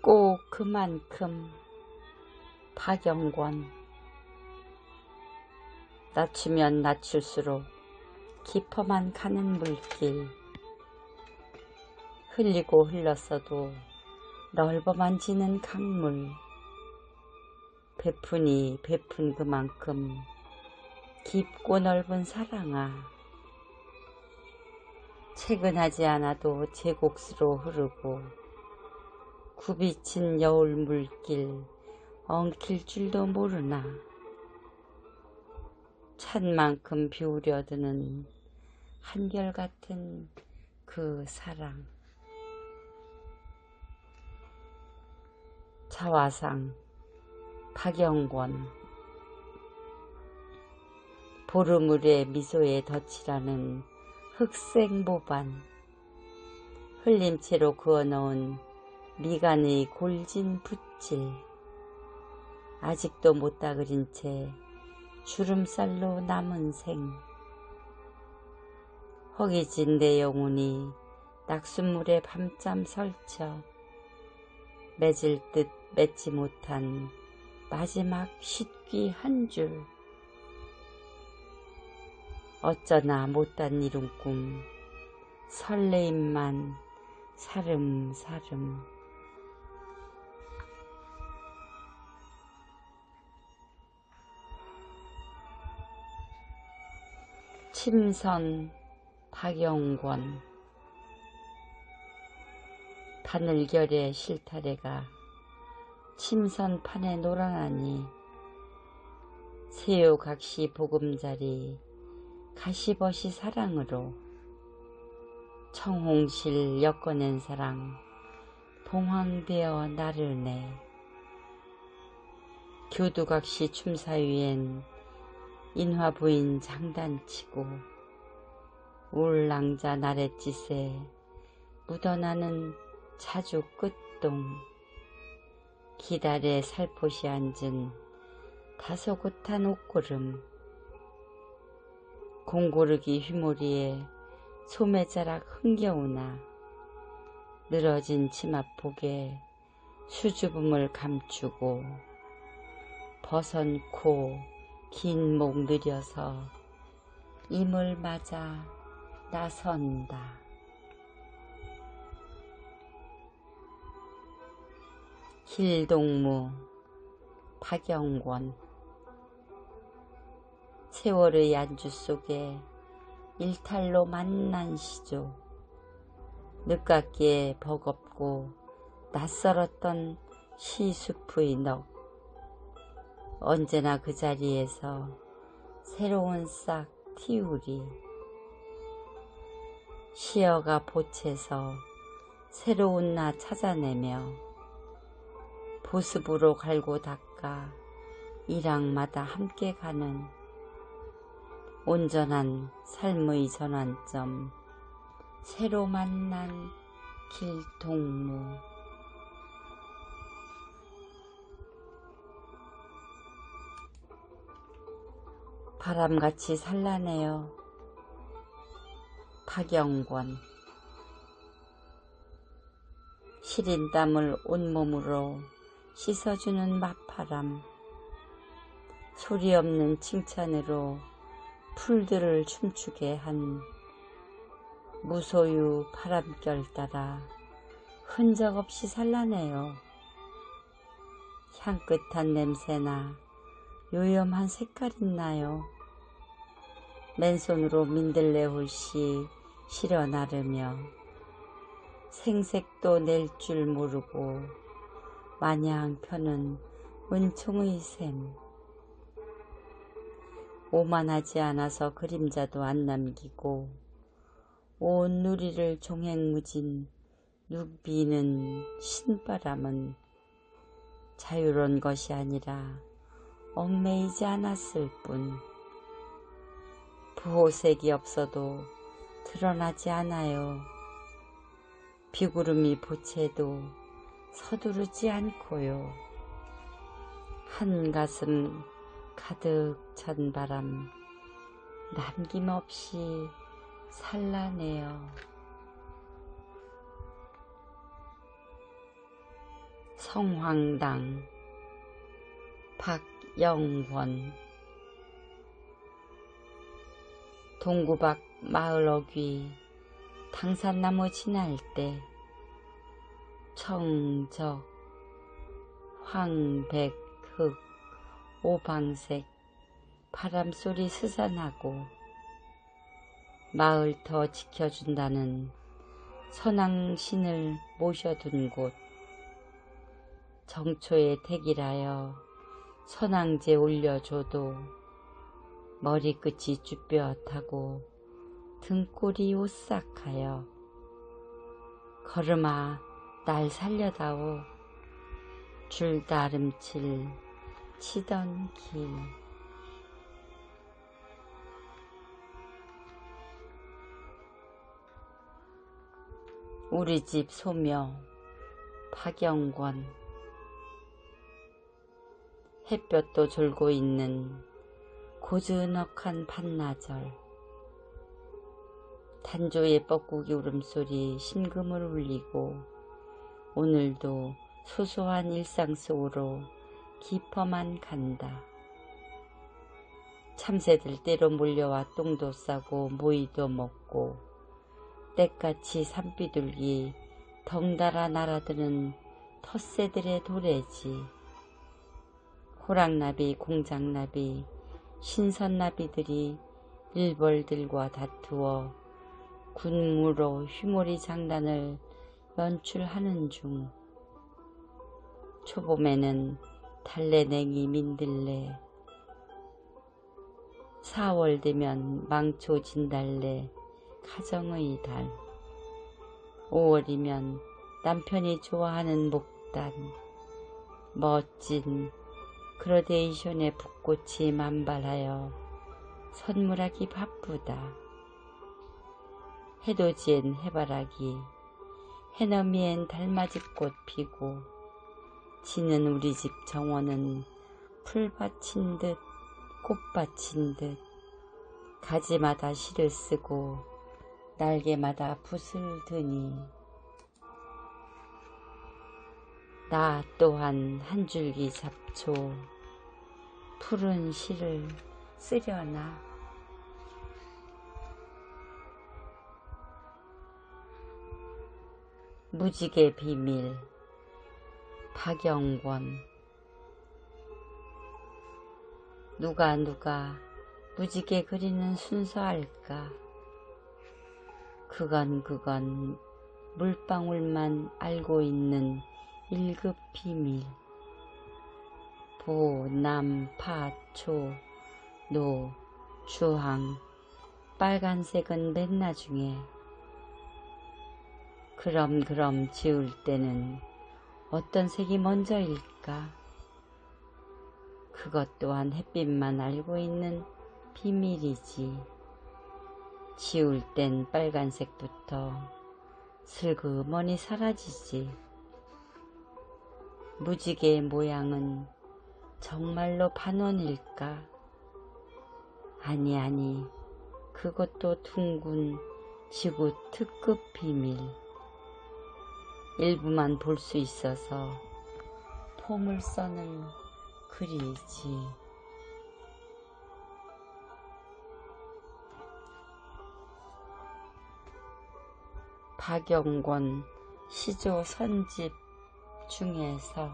꼭 그만큼 박영권. 낮추면 낮출수록 깊어만 가는 물길. 흘리고 흘렀어도 넓어만 지는 강물. 베푼이 베푼 그만큼 깊고 넓은 사랑아. 채근하지 않아도 제 몫으로 흐르고 굽이친 여울 물길 엉킬 줄도 모르나. 찬만큼 비우려드는 한결같은 그 사랑. 자화상 박영권. 보르물의 미소에 덧칠하는 흑색 모반. 흘림체로 그어놓은 미간의 골진 붓질. 아직도 못 닦으린 채 주름살로 남은 생. 허기진 내 영혼이 낙숫물에 밤잠 설쳐 맺을 듯 맺지 못한 마지막 쉿귀 한 줄. 어쩌나 못단 이룬 꿈. 설레임만 사름사름 침선 박영권. 바늘결의 실타래가 침선 판에 놀아나니 새우각시 보금자리 가시벗이 사랑으로 청홍실 엮어낸 사랑 봉황되어 나를 내 교두각시 춤사위엔 인화 부인 장단치고 울랑자 나랫짓에 묻어나는 자주 끝동. 기다래 살포시 앉은 다소곳한 옷구름. 공고르기 휘몰이에 소매자락 흥겨우나 늘어진 치마폭에 수줍음을 감추고 버선 코, 긴목 느려서 임을 맞아 나선다. 길동무 박영권. 세월의 안주 속에 일탈로 만난 시조. 늦깎이에 버겁고 낯설었던 시수프의 넋 언제나 그 자리에서 새로운 싹 튀우리 시어가 보채서 새로운 나 찾아내며 보습으로 갈고 닦아 일항마다 함께 가는 온전한 삶의 전환점 새로 만난 길동무 바람같이 산란해요 박영권 시린 땀을 온몸으로 씻어주는 맞바람 소리 없는 칭찬으로 풀들을 춤추게 한 무소유 바람결 따라 흔적 없이 산란해요. 향긋한 냄새나 요염한 색깔 있나요? 맨손으로 민들레 홀씨 실어 나르며 생색도 낼 줄 모르고 마냥 펴는 은총의 샘. 오만하지 않아서 그림자도 안 남기고 온 누리를 종횡무진 누비는 신바람은 자유로운 것이 아니라 얽매이지 않았을 뿐 부호색이 없어도 드러나지 않아요. 비구름이 보채도 서두르지 않고요. 한 가슴 가득 찬 바람 남김없이 산란해요. 성황당 박영권 동구박 마을 어귀 당산나무 지날 때 청적 황백흑 오방색 바람소리 스산하고 마을 더 지켜준다는 선왕신을 모셔둔 곳. 정초에 택이라여 선왕제 올려줘도 머리끝이 쭈뼛하고 등골이 오싹하여 걸음아 날 살려다오. 줄다름칠 치던 길 우리 집 소묘 박영권. 햇볕도 졸고 있는 고즈넉한 반나절 단조의 뻐꾸기 울음소리 심금을 울리고 오늘도 소소한 일상 속으로 깊어만 간다. 참새들 때로 몰려와 똥도 싸고 모이도 먹고 때같이 산비둘기 덩달아 날아드는 텃새들의 도래지 호랑나비 공장나비 신선나비들이 일벌들과 다투어 군무로 휘몰이 장단을 연출하는 중 초봄에는 달래냉이 민들레 4월 되면 망초 진달래 가정의 달 5월이면 남편이 좋아하는 목단 멋진 그라데이션의 붓꽃이 만발하여 선물하기 바쁘다. 해돋이엔 해바라기 해넘이엔 달맞이꽃 피고 지는 우리 집 정원은 풀밭인 듯 꽃밭인 듯 가지마다 실을 쓰고 날개마다 붓을 드니 나 또한 한 줄기 잡초. 푸른 실을 쓰려나? 무지개 비밀 박영권. 누가 누가 무지개 그리는 순서 알까? 그건 그건 물방울만 알고 있는 일급 비밀 보, 남, 파, 초, 노, 주황 빨간색은 맨 나중에 그럼 그럼 지울 때는 어떤 색이 먼저일까? 그것 또한 햇빛만 알고 있는 비밀이지. 지울 땐 빨간색부터 슬그머니 사라지지. 무지개의 모양은 정말로 반원일까? 아니 아니 그것도 둥근 지구 특급 비밀. 일부만 볼 수 있어서 포물선을 그리지. 박영권 시조 선집 중에서